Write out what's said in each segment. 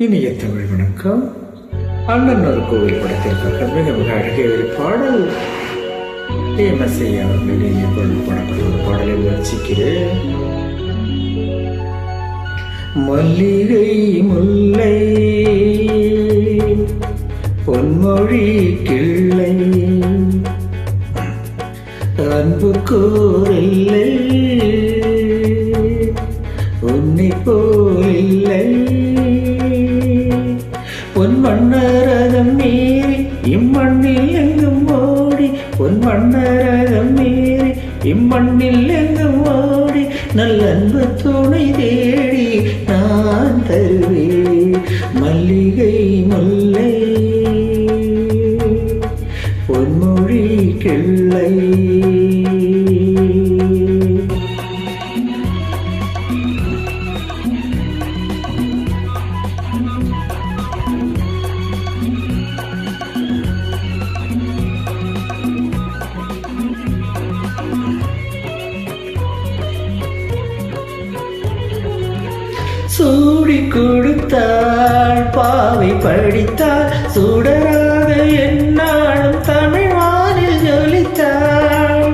இனிய தமிழ் வணக்கம். அண்ணன் ஒரு கோவில் படத்திற்காக மிக மிக அழகிய ஒரு பாடல். எம்எஸ்ஐ அவர்கள் இனிய குரல் படத்தில் ஒரு பாடலை வச்சிக்கிறேன் மல்லிகை முல்லை பொன்மொழி கிள்ளை அன்பு கோரில்லை பொன் மன்னரகம் மீறி இம்மண்ணில் எங்கும் ஓடி பொன் மன்னரகம் மீறி இம்மண்ணில் எங்கும் ஓடி நல்லன்பு துணை தேடி நான் தருவேன். மல்லிகை முல்லை பொன்மொழி கிள்ளை சூடி கொடுத்தாள் பாவை படித்தாள் சுடராக என்னாலும் தமிழ் வானில் ஜொலித்தாள்.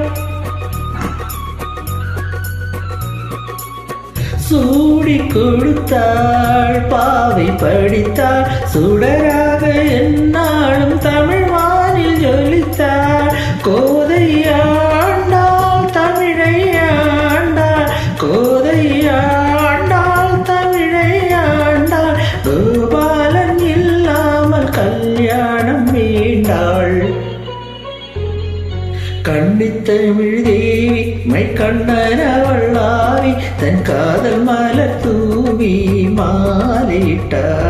சூடி கொடுத்தாள் பாவை படித்தாள் சுடராக என்ன கண்ணித்தமிழ் தேவி மை கண்ணன் அவள் தன் காதல் மலர் தூவி மாலிட்டாள்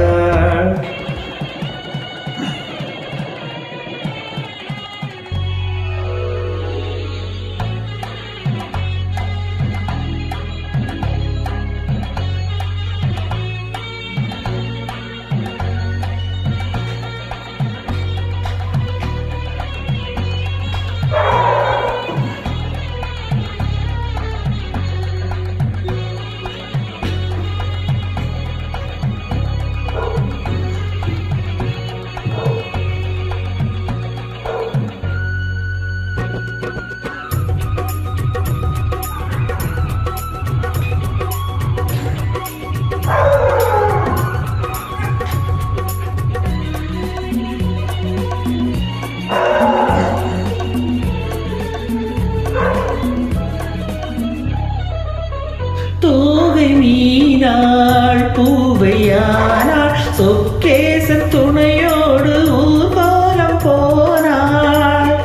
தோகை மீனாள் பூவையானாள் சொக்கேச துணையோடு ஊர்வலம் போனாள்.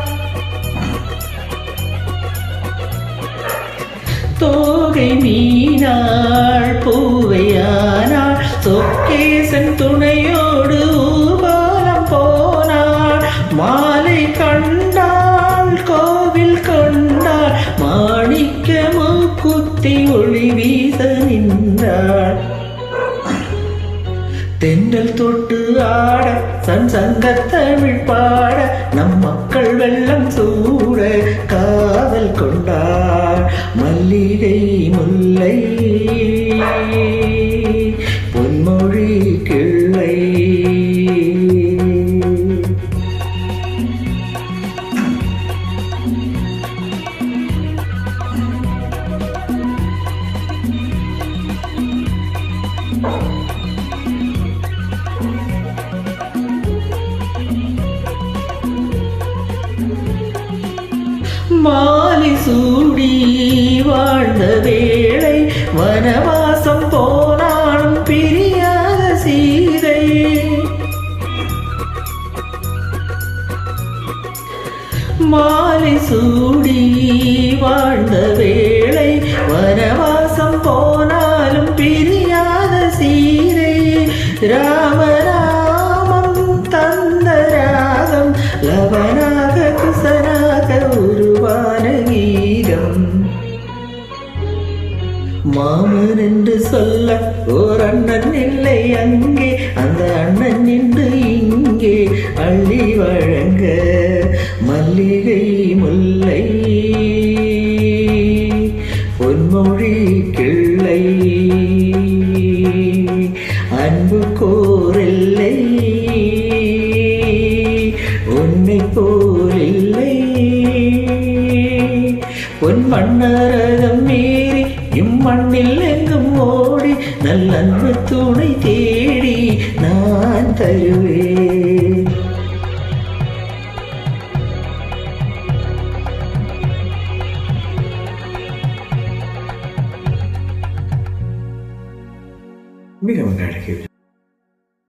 தோகை மீனாள் தென்றல் தொட்டு ஆட சன் சங்க தமிழ் பாட நம் மக்கள் வெள்ளம் சூட மாலை சூடி வாழ்ந்த வேளை வனவாசம் போனாலும் பிரியாத சீதை. மாலை சூடி வாழ்ந்த வேளை வனவாசம் போனாலும் பிரியாத சீதை. ராமராமம் மாமன் என்று சொல்ல ஓர் அண்ணன் இல்லை அங்கே அந்த அண்ணன் நின்று இங்கே அள்ளி வழங்க மல்லிகை முல்லை. பொன்மொழி கிள்ளை அன்பு கோரில்லை. நல்ல அன்பு துணை தேடி நான் தருவேன் மிக மிக அழகிய